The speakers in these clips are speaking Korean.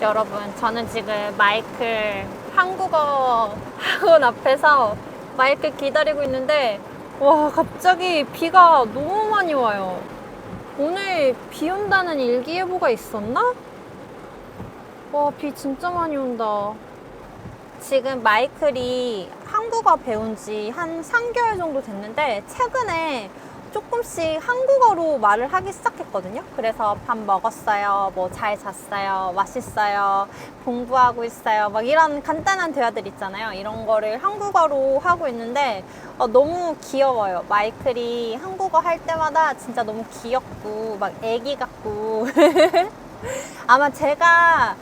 여러분, 저는 지금 마이클 한국어 학원 앞에서 마이클 기다리고 있는데, 와, 갑자기 비가 너무 많이 와요. 오늘 비 온다는 일기예보가 있었나? 와, 비 진짜 많이 온다. 지금 마이클이 한국어 배운 지 한 3개월 정도 됐는데, 최근에 조금씩 한국어로 말을 하기 시작했거든요. 그래서 밥 먹었어요. 뭐 잘 잤어요. 맛있어요. 공부하고 있어요. 막 이런 간단한 대화들 있잖아요. 이런 거를 한국어로 하고 있는데 어, 너무 귀여워요. 마이클이 한국어 할 때마다 진짜 너무 귀엽고 막 애기 같고 아마 제가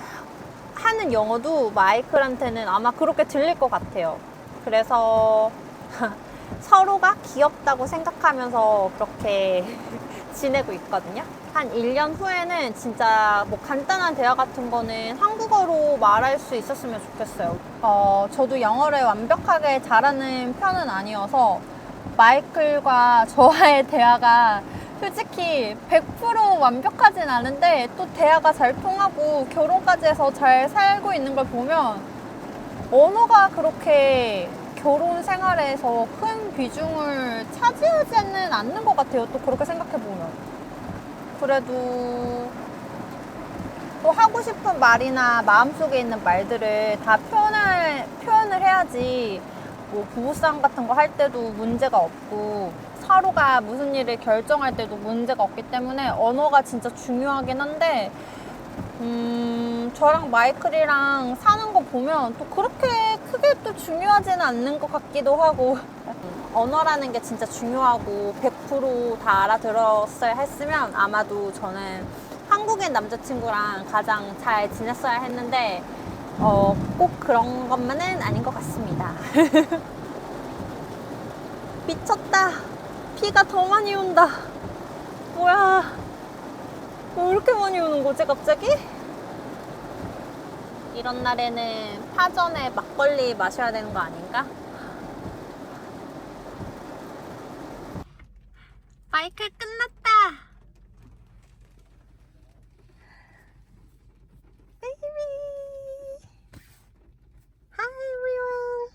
하는 영어도 마이클한테는 아마 그렇게 들릴 것 같아요. 그래서 서로가 귀엽다고 생각하면서 그렇게 지내고 있거든요. 한 1년 후에는 진짜 뭐 간단한 대화 같은 거는 한국어로 말할 수 있었으면 좋겠어요. 어, 저도 영어를 완벽하게 잘하는 편은 아니어서 마이클과 저와의 대화가 솔직히 100% 완벽하진 않은데 또 대화가 잘 통하고 결혼까지 해서 잘 살고 있는 걸 보면 언어가 그렇게 결혼 생활에서 큰 비중을 차지하지는 않는 것 같아요. 또 그렇게 생각해 보면. 그래도 또 하고 싶은 말이나 마음속에 있는 말들을 다 표현을, 표현을 해야지 뭐 부부싸움 같은 거 할 때도 문제가 없고 서로가 무슨 일을 결정할 때도 문제가 없기 때문에 언어가 진짜 중요하긴 한데 음, 저랑 마이클이랑 사는 거 보면 또 그렇게 크게 또 중요하지는 않는 것 같기도 하고 언어라는 게 진짜 중요하고 100%다 알아들었어야 했으면 아마도 저는 한국인 남자친구랑 가장 잘 지냈어야 했는데 어, 꼭 그런 것만은 아닌 것 같습니다. 미쳤다. 비가 더 많이 온다. 뭐야. 왜 이렇게 많이 오는 거지, 갑자기? 이런 날에는 파전에 막걸리 마셔야 되는 거 아닌가? 마이클 끝났다. 베이비. Hi everyone.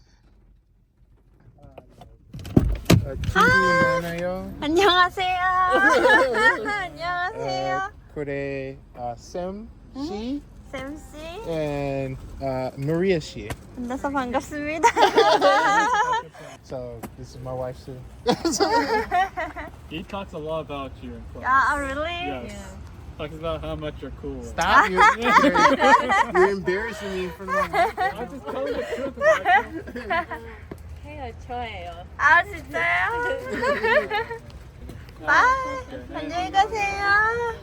아, 많아요. 안녕하세요. 안녕하세요. 어, 그래, 아, 샘 씨, 샘 씨. and uh, Maria 씨. 만나서 반갑습니다. So this is my wife Sue. He talks a lot about you in class. 아, really? Yes. Talks about how much you're cool. Stop! You're, you're, you're embarrassing me in front of my I'm just telling the truth about you. 헤어 좋아해요. 아, 진짜요? 바이. Okay. 안녕히 가세요.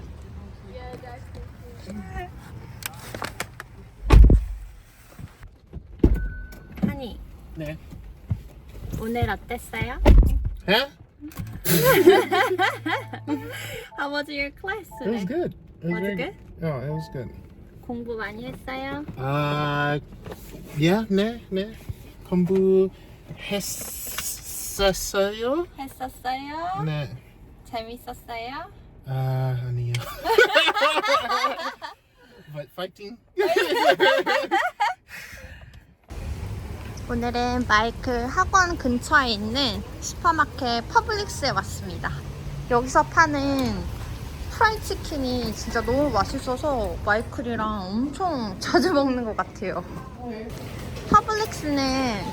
네. 오늘 어땠어요? Huh? How was your class It was today? good. It was, Was it very good? Oh, it was good. 공부 많이 했어요? Uh, yeah, 네, 네. 공부 했었어요? 했었어요? 네. 재밌었어요? 아, 아니요. But fighting? 오늘은 마이클 학원 근처에 있는 슈퍼마켓 퍼블릭스에 왔습니다. 여기서 파는 프라이 치킨이 진짜 너무 맛있어서 마이클이랑 엄청 자주 먹는 것 같아요. 퍼블릭스는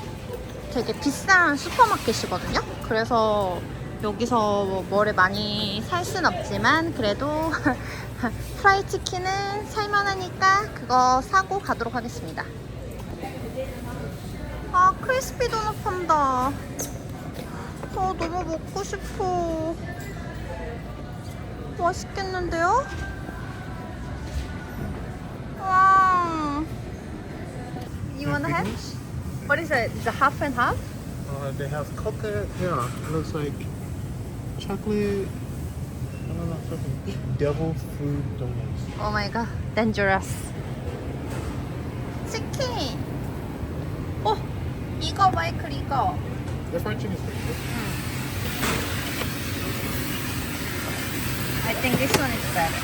되게 비싼 슈퍼마켓이거든요. 그래서 여기서 뭐 뭐를 많이 살 순 없지만 그래도 프라이 치킨은 살만하니까 그거 사고 가도록 하겠습니다. 아 크리스피 도넛 판다 아 너무 먹고 싶어 맛있겠는데요? 와 You wanna have? What is it? Is it half and half? Uh, they have coconut. Yeah, it looks like chocolate. I don't know something. Devil food donuts. Oh my god, dangerous. 치킨. 어, 이거 마이클 이거. The fried chicken is pretty good. I think this one is better.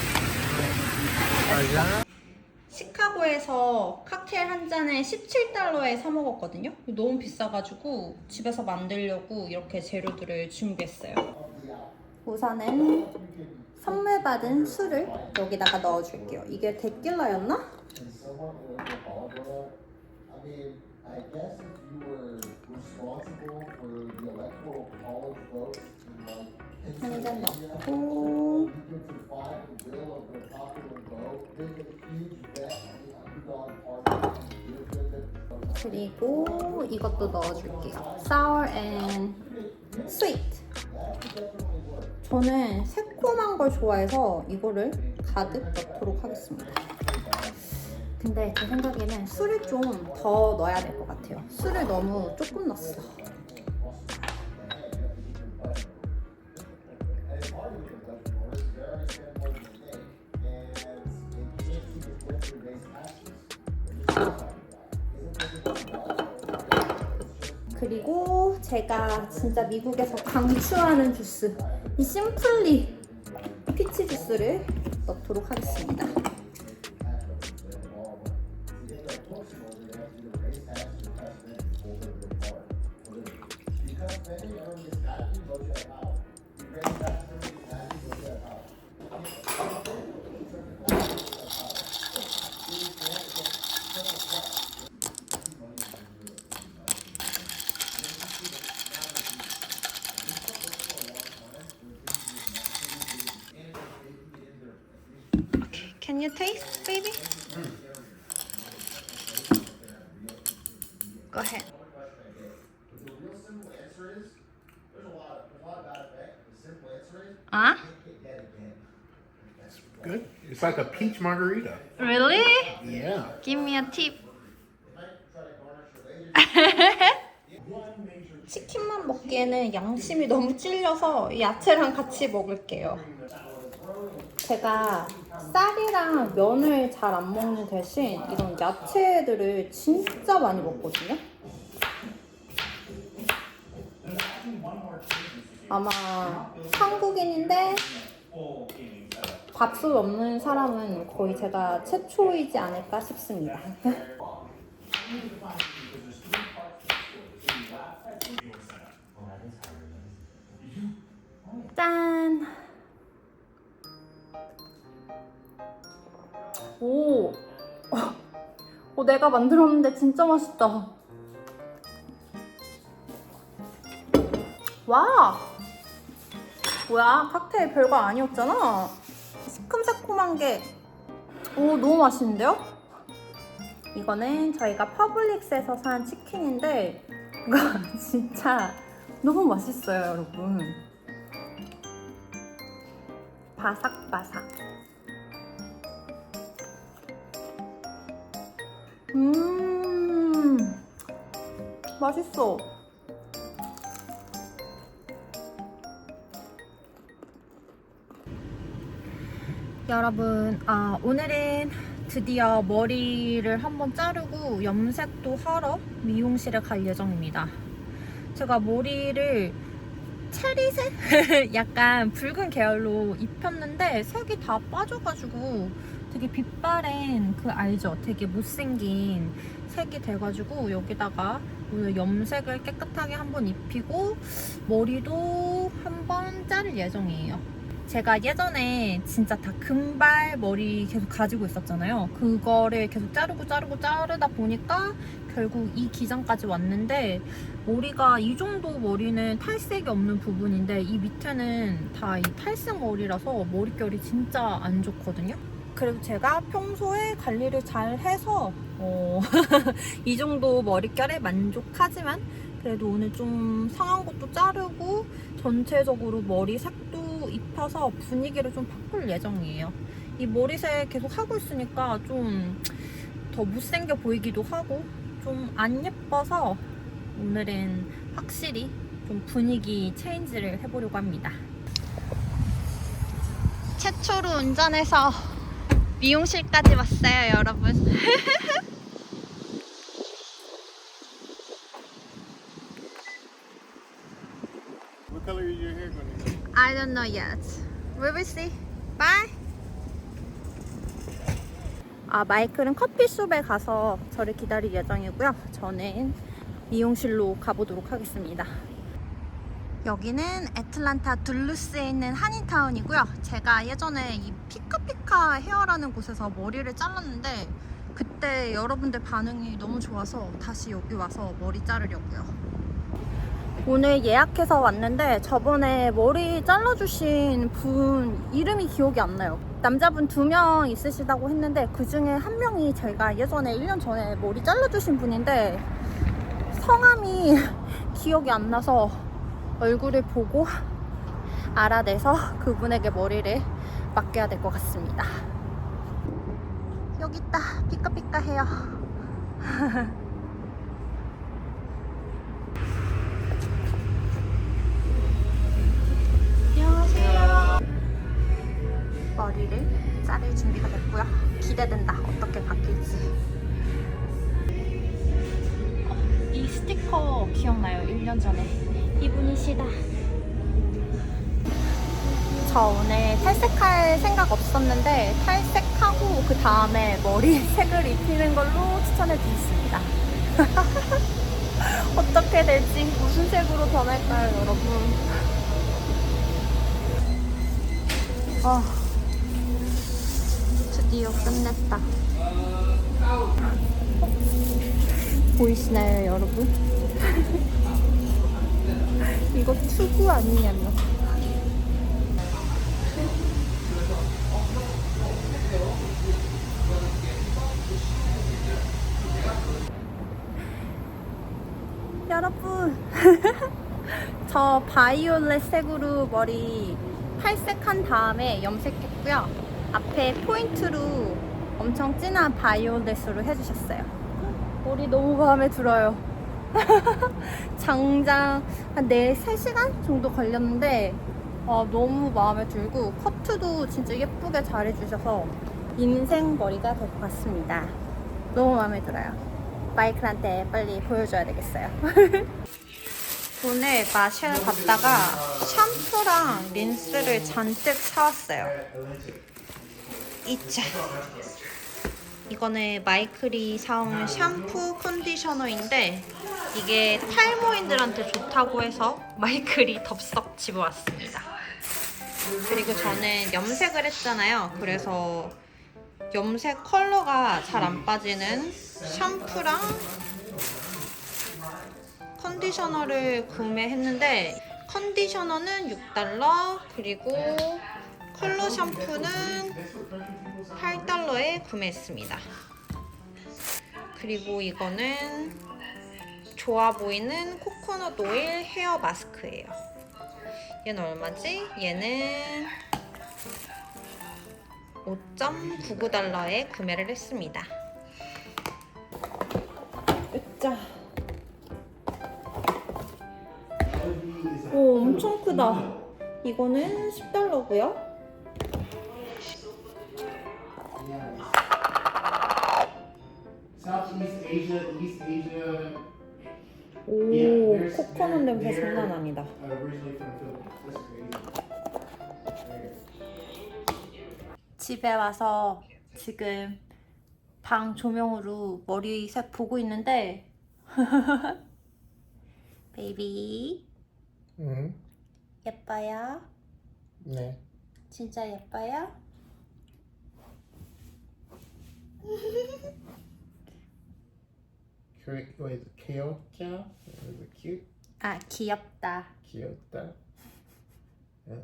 Yeah. 시카고 스타벅에서 칵테일 한 잔에 17달러에 사 먹었거든요. 너무 비싸가지고 집에서 만들려고 이렇게 재료들을 준비했어요. 우선은 선물 받은 술을 여기다가 넣어줄게요. 이게 데킬라였나? I mean, I guess if you were responsible for the electoral college votes in like 한잔 Pennsylvania, 넣고 you could defy the will of the popular vote, make a huge bet on the underdog party, and get rid of it. 그리고 이것도 넣어줄게요. sour and sweet. 저는 새콤한 걸 좋아해서 이거를 가득 넣도록 하겠습니다. 근데 제 생각에는 술을 좀 더 넣어야 될 것 같아요. 술을 너무 조금 넣었어. 그리고 제가 진짜 미국에서 강추하는 주스 이 심플리 피치 주스를 넣도록 하겠습니다. Can you taste, baby? Go ahead. It's like a peach margarita. Really? Yeah. Give me a tip. 치킨만 먹기에는 양심이 너무 찔려서 야채랑 같이 먹을게요. 제가 쌀이랑 면을 잘 안 먹는 대신 이런 야채들을 진짜 많이 먹거든요. 아마 한국인인데 밥술 없는 사람은 거의 제가 최초이지 않을까 싶습니다. 짠! 오! 어, 내가 만들었는데 진짜 맛있다. 와! 뭐야, 칵테일 별거 아니었잖아. 시큼새콤한 게, 오, 너무 맛있는데요? 이거는 저희가 퍼블릭스에서 산 치킨인데, 이거 진짜 너무 맛있어요, 여러분. 바삭바삭. 음, 맛있어. 여러분, 아, 오늘은 드디어 머리를 한번 자르고 염색도 하러 미용실에 갈 예정입니다. 제가 머리를 체리색? 약간 붉은 계열로 입혔는데 색이 다 빠져가지고 되게 빛바랜 그 알죠? 되게 못생긴 색이 돼가지고 여기다가 오늘 염색을 깨끗하게 한번 입히고 머리도 한번 자를 예정이에요. 제가 예전에 진짜 다 금발 머리 계속 가지고 있었잖아요. 그거를 계속 자르고 자르고 자르다 보니까 결국 이 기장까지 왔는데 머리가 이 정도 머리는 탈색이 없는 부분인데 이 밑에는 다 이 탈색 머리라서 머릿결이 진짜 안 좋거든요. 그리고 제가 평소에 관리를 잘 해서 어, 이 정도 머릿결에 만족하지만 그래도 오늘 좀 상한 것도 자르고 전체적으로 머리 색 도 입혀서 분위기를 좀 바꿀 예정이에요. 이 머리색 계속 하고 있으니까 좀 더 못생겨 보이기도 하고 좀 안 예뻐서 오늘은 확실히 좀 분위기 체인지를 해보려고 합니다. 최초로 운전해서 미용실까지 왔어요, 여러분. What color is your hair going to be? I don't know yet. We will see. Bye. 아, 마이클은 커피숍에 가서 저를 기다릴 예정이고요. 저는 미용실로 가보도록 하겠습니다. 여기는 애틀란타 둘루스에 있는 한인타운이고요. 제가 예전에 이 피카피카 헤어라는 곳에서 머리를 잘랐는데 그때 여러분들 반응이 너무 좋아서 다시 여기 와서 머리 자르려고요. 오늘 예약해서 왔는데 저번에 머리 잘라주신 분 이름이 기억이 안 나요. 남자분 두 명 있으시다고 했는데 그 중에 한 명이 제가 예전에 1년 전에 머리 잘라주신 분인데 성함이 기억이 안 나서 얼굴을 보고 알아내서 그분에게 머리를 맡겨야 될 것 같습니다. 여기 있다. 피카피카 해요. 안녕하세요. 머리를 자를 준비가 됐고요. 기대된다. 어떻게 바뀔지. 어, 이 스티커 기억나요? 1년 전에. 이분이시다. 저 오늘 탈색할 생각 없었는데 탈색하고 그 다음에 머리 색을 입히는 걸로 추천해 드리겠습니다. 어떻게 될지 무슨 색으로 변할까요, 여러분? 아, 드디어 끝냈다. 보이시나요, 여러분? 이거 투구 아니냐며. 여러분, 저 바이올렛 색으로 머리 탈색한 다음에 염색했고요. 앞에 포인트로 엄청 진한 바이올렛으로 해주셨어요. 머리 너무 마음에 들어요. 장장 한 4, 3시간 정도 걸렸는데 어, 너무 마음에 들고 커트도 진짜 예쁘게 잘 해주셔서 인생 머리가 될 것 같습니다. 너무 마음에 들어요. 마이클한테 빨리 보여줘야 되겠어요. 오늘 마실 갔다가 샴푸랑 린스를 잔뜩 사왔어요. 이차. 이거는 마이클이 사온 샴푸 컨디셔너인데 이게 탈모인들한테 좋다고 해서 마이클이 덥석 집어왔습니다. 그리고 저는 염색을 했잖아요. 그래서 염색 컬러가 잘 안 빠지는 샴푸랑 컨디셔너를 구매했는데 컨디셔너는 6달러 그리고 컬러 샴푸는 8달러에 구매했습니다. 그리고 이거는 좋아 보이는 코코넛 오일 헤어 마스크예요. 얘는 얼마지? 얘는 5.99달러에 구매를 했습니다. 자. 오, 엄청 크다. 이거는 10달러고요. East Asia, 오, Yeah, 코코넛 냄새 장난 아니다. uh, originally from the Philippines. That's crazy. 집에 와서 지금 방 조명으로 머리 색 보고 있는데 베이비 응. 예뻐요? 네. 진짜 예뻐요? Wait, 귀엽죠? Is it cute? 아 귀엽다 귀엽다. 어.